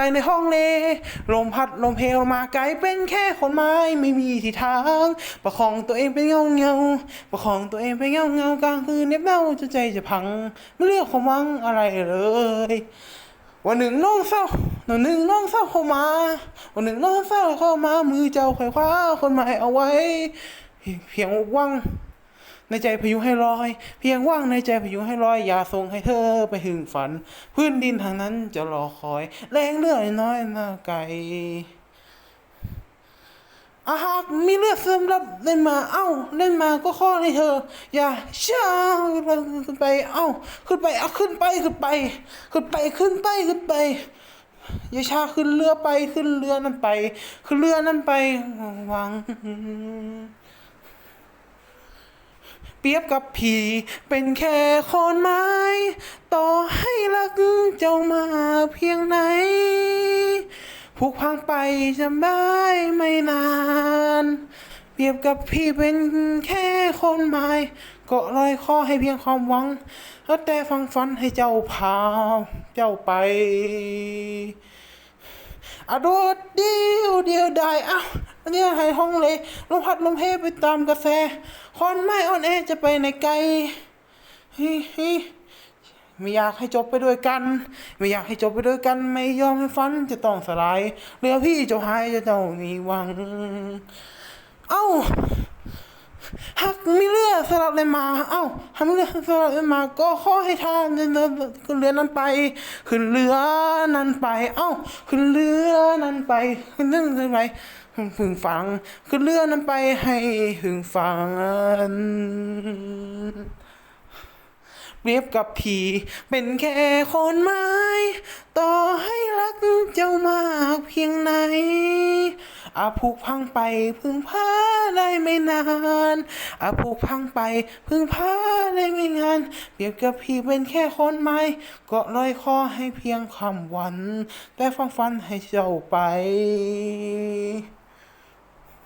ไปในห้องเลลมพัดลมเพลมาไกลเป็นแค่คนไม้ไม่มีทิศทาง ประคองตัวเองเป็นเงาเงา ประคองตัวเองเป็นเงาเงากลางคืนเน็บเน่าจนใจจะพัง ไม่เรียกความหวังอะไรเลยวันหนึ่งน้องเศร้าวันหนึ่งน้องเศร้าเข้ามา วันหนึ่งน้องเศร้าเข้ามามือเจ้าไขว้คว้าคนใหม่เอาไว้ เพียงหวัง ในใจพายุให้ลอย เพียงว่างในใจพายุให้ลอย อย่าส่งให้เธอไปถึงฝัน พื้นดินทางนั้นจะรอคอย แรงเลือดน้อยหน้าไกลอาหากมีเลือดซึมรับเล่นมาเอ้า เล่นมาก็ข้อให้เธอ อย่าช้าขึ้นไปเอ้า ขึ้นไปเอาขึ้นไปขึ้นไป ขึ้นไปขึ้นไปขึ้นไปอย่าช้าขึ้นเรือไปขึ้นเรือนั้นไป ขึ้นเรือนั้นไปหวัง เปรียบกับผีเป็นแค่ขอนไม้ ต่อให้รักเจ้ามาเพียงไหนผูกพังไปจะได้ไม่นาน เปรียบกับพี่เป็นแค่คนไม้ก็ลอยคอให้เพียงความหวังแล้วแต่ฟังฝันให้เจ้าพาเจ้าไปอดดเดียวเดียวได้เอ้า อันเนี้ยให้ห้องเลยลมพัดลมเพไปตามกระแสคอนไม้อ่อนแอจะไปในไกลเฮ้ยเฮ้ยไม่อยากให้จบไปด้วยกัน ไม่อยากให้จบไปด้วยกัน ไม่ยอมให้ฟันจะต้องสลายเรือพี่จะหายจะเจ้ามีหวัง เอ้าหา สลับเลยมา เอ้าหากมีเรือสลับเลยมา ก็ขอให้ท่านเดินเดินขึ้นเรือนั้นไป ขึ้นเรือนั้นไป เอ้า ขึ้นเรือนั้นไป ขึ้นเรือนั้นไปถึงฟัง ขึ้นเรือนั้นไปให้ถึงฟังเรียบกับผีเป็นแค่คนไม้ ต่อให้รักเจ้ามากเพียงไหน อาผูกพังไปพึ่งพาได้ไม่นานอาผูกพังไปพึ่งพาได้ไม่งานเปรียบกับพี่เป็นแค่คนไม้ก็ลอยคอให้เพียงความหวัน แต่ฟังฟันให้เจ้าไป